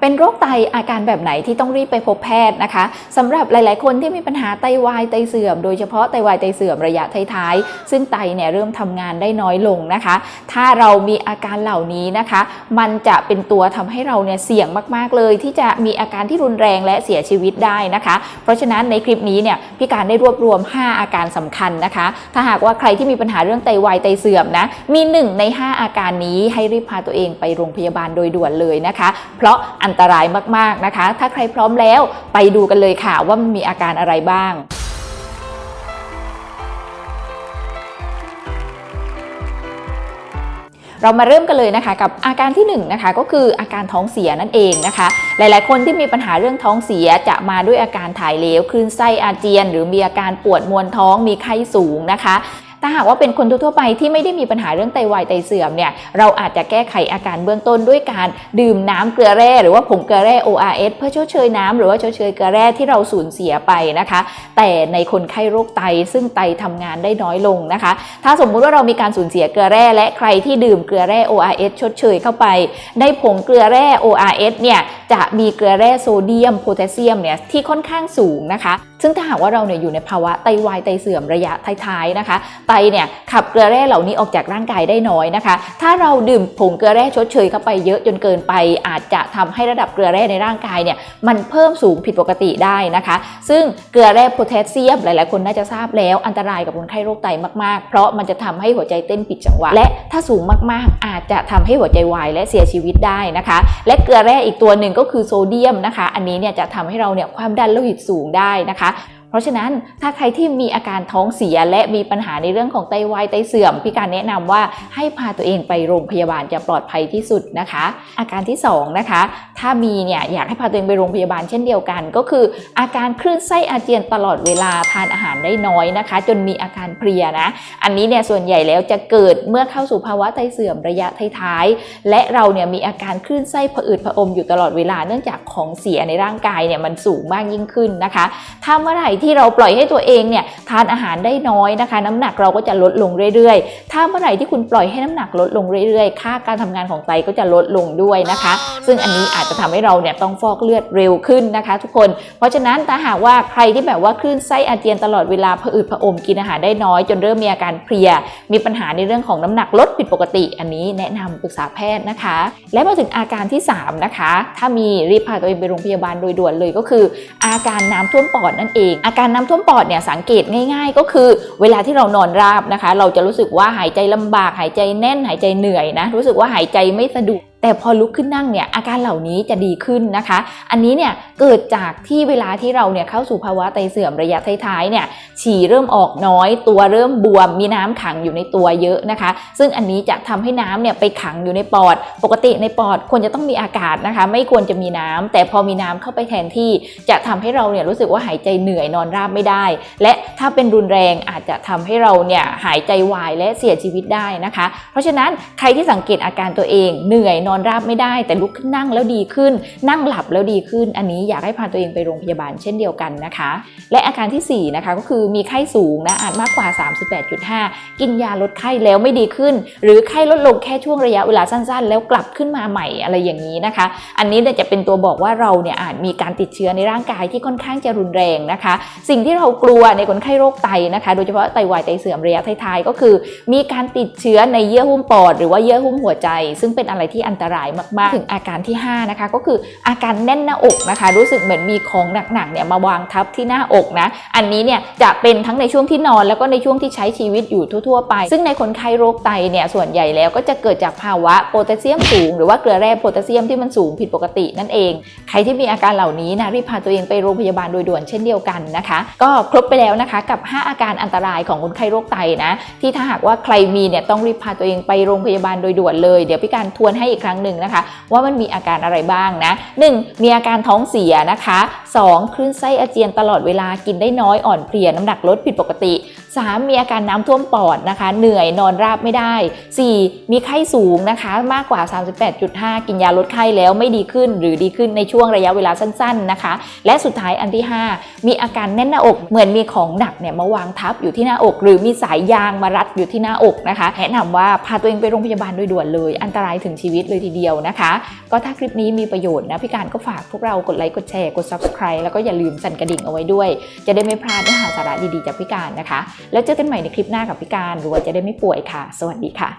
เป็นโรคไตอาการแบบไหนที่ต้องรีบไปพบแพทย์นะคะสำหรับหลาย ๆ คนที่มีปัญหาไตวายไตเสื่อม โดยเฉพาะไตวายไตเสื่อมระยะท้ายๆ ซึ่งไตเนี่ยเริ่มทำงานได้น้อยลงนะคะ ถ้าเรามีอาการเหล่านี้นะคะ มันจะเป็นตัวทำให้เราเนี่ยเสี่ยงมาก ๆ เลย ที่จะมีอาการที่รุนแรงและเสียชีวิตได้นะคะ เพราะฉะนั้นในคลิปนี้เนี่ยพี่การได้รวบรวม 5 อาการสำคัญนะคะ ถ้าหากว่าใครที่มีปัญหาเรื่องไตวายไตเสื่อมนะ มี 1 ใน 5 อาการนี้ให้รีบพาตัวเองไปโรงพยาบาลโดยด่วนเลยนะคะ เพราะอันันตรายมากๆนะคะ ถ้าใครพร้อมแล้วไปดูกันเลยค่ะว่ามันมีอาการอะไรบ้างเรามาเริ่มกันเลยนะคะกับอาการที่1นงนะคะก็คืออาการท้องเสียนั่นเองนะคะ หลายๆ คนที่มีปัญหาเรื่องท้องเสียจะมาด้วยอาการถ่ายเหลวคลื่นไส้อาเจียน หรือมีอาการปวดมวลท้องมีไข้สูงนะคะ ถ้าหากว่าเป็นคนทั่วไปที่ไม่ได้มีปัญหาเรื่องไตวายไตเสื่อมเนี่ยเราอาจจะแก้ไขอาการเบื้องต้นด้วยการดื่มน้ำเกลือแร่หรือว่าผงเกลือแร่ ORS เพื่อชดเชยน้ำหรือว่าชดเชยเกลือแร่ที่เราสูญเสียไปนะคะ แต่ในคนไข้โรคไตซึ่งไตทำงานได้น้อยลงนะคะ ถ้าสมมุติว่าเรามีการสูญเสียเกลือแร่ และใครที่ดื่มเกลือแร่ ORS ชดเชยเข้าไปในผงเกลือแร่ ORS เนี่ย จะมีเกลือแร่โซเดียมโพแทสเซียมเนี่ยที่ค่อนข้างสูงนะคะ ซึ่งถ้าหากว่าเราเนี่ยอยู่ในภาวะไตวายไตเสื่อมระยะท้ายๆนะคะ ไตเนี่ยขับเกลือแร่เหล่านี้ออกจากร่างกายได้น้อยนะคะ ถ้าเราดื่มผงเกลือแร่ชดเชยเข้าไปเยอะจนเกินไป อาจจะทำให้ระดับเกลือแร่ในร่างกายเนี่ยมันเพิ่มสูงผิดปกติได้นะคะ ซึ่งเกลือแร่โพแทสเซียมหลายๆ คนน่าจะทราบแล้วอันตรายกับคนไข้โรคไตมากๆ เพราะมันจะทำให้หัวใจเต้นผิดจังหวะและถ้าสูงมากๆ อาจจะทำให้หัวใจวายและเสียชีวิตได้นะคะ และเกลือแร่อีกตัวหนึ่งก็ก็คือโซเดียมนะคะ อันนี้เนี่ยจะทำให้เราเนี่ยความดันโลหิตสูงได้นะคะ เพราะฉะนั้นถ้าใครที่มีอาการท้องเสียและมีปัญหาในเรื่องของไตวายไตเสื่อม พี่การแนะนำว่าให้พาตัวเองไปโรงพยาบาลจะปลอดภัยที่สุดนะคะ อาการที่2นะคะถ้ามีเนี่ยอยากให้พาตัวเองไปโรงพยาบาลเช่นเดียวกัน ก็คืออาการคลื่นไส้อาเจียนตลอดเวลาทานอาหารได้น้อยนะคะ จนมีอาการเพลียนะ อันนี้เนี่ยส่วนใหญ่แล้วจะเกิดเมื่อเข้าสู่ภาวะไตเสื่อมระยะท้ายๆและเราเนี่ยมีอาการคลื่นไส้ผะอืดผะอมอยู่ตลอดเวลาเนื่องจากของเสียในร่างกายเนี่ยมันสูงมากยิ่งขึ้นนะคะ ถ้าเมื่อไหร่ที่เราปล่อยให้ตัวเองเนี่ยทานอาหารได้น้อยนะคะ น้ำหนักเราก็จะลดลงเรื่อยๆ ถ้าเมื่อไหร่ที่คุณปล่อยให้น้ำหนักลดลงเรื่อยๆ ค่าการทำงานของไตก็จะลดลงด้วยนะคะ ซึ่งอันนี้อาจจะทำให้เราเนี่ยต้องฟอกเลือดเร็วขึ้นนะคะ ทุกคน เพราะฉะนั้นถ้าหากว่าใครที่แบบว่าคลื่นไส้อาเจียนตลอดเวลาผะอืดผะอมกินอาหารได้น้อย จนเริ่มมีอาการเพลีย มีปัญหาในเรื่องของน้ำหนักลดผิดปกติ อันนี้แนะนำปรึกษาแพทย์นะคะ และมาถึงอาการที่สามนะคะ ถ้ามีรีบพาตัวเองไปโรงพยาบาลโดยด่วนเลยก็คือ อาการน้ำท่วมปอดนั่นเองอาการน้ำท่วมปอดเนี่ยสังเกตง่าย ๆ ก็คือเวลาที่เรานอนราบนะคะ เราจะรู้สึกว่าหายใจลำบาก หายใจแน่นหายใจเหนื่อยนะรู้สึกว่าหายใจไม่สะดวก แต่พอลุกขึ้นนั่งเนี่ยอาการเหล่านี้จะดีขึ้นนะคะ อันนี้เนี่ยเกิดจากที่เวลาที่เราเนี่ยเข้าสู่ภาวะไตเสื่อมระยะท้ายๆเนี่ยฉี่เริ่มออกน้อย ตัวเริ่มบวมมีน้ำขังอยู่ในตัวเยอะนะคะ ซึ่งอันนี้จะทำให้น้ำเนี่ยไปขังอยู่ในปอด ปกติในปอดควรจะต้องมีอากาศนะคะ ไม่ควรจะมีน้ำแต่พอมีน้ำเข้าไปแทนที่ จะทำให้เราเนี่ยรู้สึกว่าหายใจเหนื่อยนอนราบไม่ได้ และถ้าเป็นรุนแรงอาจจะทำให้เราเนี่ยหายใจวายและเสียชีวิตได้นะคะ เพราะฉะนั้นใครที่สังเกตอาการตัวเองเหนื่อยนอนราบไม่ได้ แต่ลุกขึ้นนั่งแล้วดีขึ้น นั่งหลับแล้วดีขึ้น อันนี้อยากให้พาตัวเองไปโรงพยาบาลเช่นเดียวกันนะคะ และอาการทีสี่4นะคะก็คือมีไข้สูงนะอาจมากกว่า 38.5 กินยาลดไข้แล้วไม่ดีขึ้น หรือไข้ลดลงแค่ช่วงระยะเวลาสั้นๆ แล้วกลับขึ้นมาใหม่อะไรอย่างนี้นะคะ อันนี้จะเป็นตัวบอกว่าเราเนี่ยอาจมีการติดเชื้อในร่างกายที่ค่อนข้างจะรุนแรงนะคะ สิ่งที่เรากลัวในคนไข้โรคไตนะคะ โดยเฉพาะไตวายไตเสื่อมระยะท้ายๆก็คือ มีการติดเชื้อในเยื่อหุ้มปอด หรือว่าเยื่อหุ้มหัวใจ ซึ่งเป็นอะไรที่อันตรายมากๆ ถึงอาการที่ 5 นะคะ ก็คืออาการแน่นหน้าอกนะคะ รู้สึกเหมือนมีของหนักๆเนี่ยมาวางทับที่หน้าอกนะ อันนี้เนี่ยจะเป็นทั้งในช่วงที่นอนแล้วก็ในช่วงที่ใช้ชีวิตอยู่ทั่วๆไป ซึ่งในคนไข้โรคไตเนี่ยส่วนใหญ่แล้วก็จะเกิดจากภาวะโพแทสเซียมสูง หรือว่าเกลือแร่โพแทสเซียมที่มันสูงผิดปกตินั่นเอง ใครที่มีอาการเหล่านี้นะรีบพาตัวเองไปโรงพยาบาลโดยด่วนเช่นเดียวกันนะคะ ก็ครบไปแล้วนะคะกับ 5 อาการอันตรายของคนไข้โรคไตนะที่ถ้าหากว่าใครมีเนี่ยต้องรีบพาตัวเองไปโรงพยาบาลโดยด่วนเลยเดี๋ยวพี่การทวนให้อีกครั้งหนึ่งนะคะ ว่ามันมีอาการอะไรบ้างนะ 1. มีอาการท้องเสียนะคะ 2. คลื่นไส้อาเจียนตลอดเวลากินได้น้อยอ่อนเพลียน้ำหนักลดผิดปกติ 3. มีอาการน้ำท่วมปอดนะคะ เหนื่อยนอนราบไม่ได้ 4. มีไข้สูงนะคะ มากกว่า 38.5 กินยาลดไข้แล้วไม่ดีขึ้น หรือดีขึ้นในช่วงระยะเวลาสั้น ๆนะคะ และสุดท้ายอันที่ 5 มีอาการแน่นหน้าอกเหมือนมีของหนักเนี่ยมาวางทับอยู่ที่หน้าอก หรือมีสายยางมารัดอยู่ที่หน้าอกนะคะแนะนำว่าพาตัวเองไปโรงพยาบาลโดยด่วนเลย อันตรายถึงชีวิตเลยทีเดียวนะคะ ก็ถ้าคลิปนี้มีประโยชน์นะพี่การก็ฝากพวกเรากดไลค์กดแชร์กด subscribe แล้วก็อย่าลืมสั่นกระดิ่งเอาไว้ด้วย จะได้ไม่พลาดเนื้อหาสาระดีๆจากพี่การนะคะแล้วเจอกันใหม่ในคลิปหน้ากับพี่การหรือว่าจะได้ไม่ป่วยค่ะ สวัสดีค่ะ